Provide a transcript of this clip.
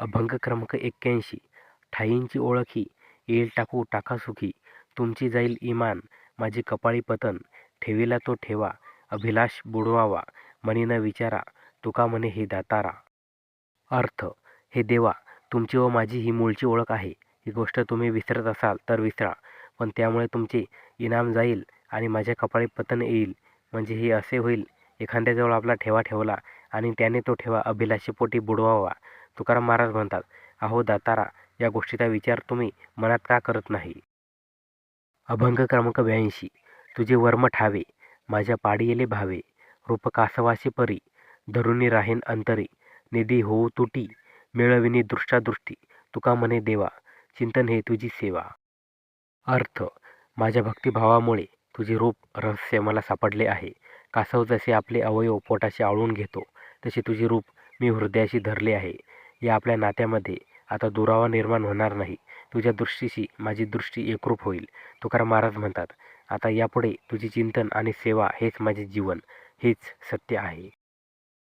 अभंग क्रमांक एक्क्याऐंशी. ठाईंची ओळख ही येईल टाकू टाका सुखी. तुमची जाईल इमान माझी कपाळी पतन. ठेवीला तो ठेवा अभिलाष बुडवावा. म्हणी न विचारा तुका म्हणे हे दातारा. अर्थ हे देवा तुमची व माझी ही मूळची ओळख आहे. ही गोष्ट तुम्ही विसरत असाल तर विसरा. पण त्यामुळे तुमचे इनाम जाईल आणि माझ्या कपाळी पतन येईल. म्हणजे हे असे होईल एखाद्याजवळ आपला ठेवा ठेवला आणि त्याने तो ठेवा अभिलाषेपोटी बुडवावा. तुकाराम महाराज म्हणतात अहो दातारा या गोष्टीचा विचार तुम्ही मनात का करत नाही? अभंग क्रमांक ब्याऐंशी तुझे वर्म ठावे माझ्या पाडियेले भावे रूप कासवाशी परी धरुणी राहीन अंतरी निधी होऊ तुटी मिळविनी दृष्टादृष्टी तुका म्हणे देवा चिंतन हे तुझी सेवा. अर्थ माझ्या भक्तिभावामुळे तुझे रूप रहस्य मला सापडले आहे. कासव जसे आपले अवयव पोटाशी आळून घेतो तसे तुझे रूप मी हृदयाशी धरले आहे. या आपल्या नात्यामध्ये आता दुरावा निर्माण होणार नाही. तुझ्या दृष्टीशी माझी दृष्टी एकरूप होईल. तुकाराम महाराज म्हणतात आता यापुढे तुझे चिंतन आणि सेवा हेच माझे जीवन हेच सत्य आहे.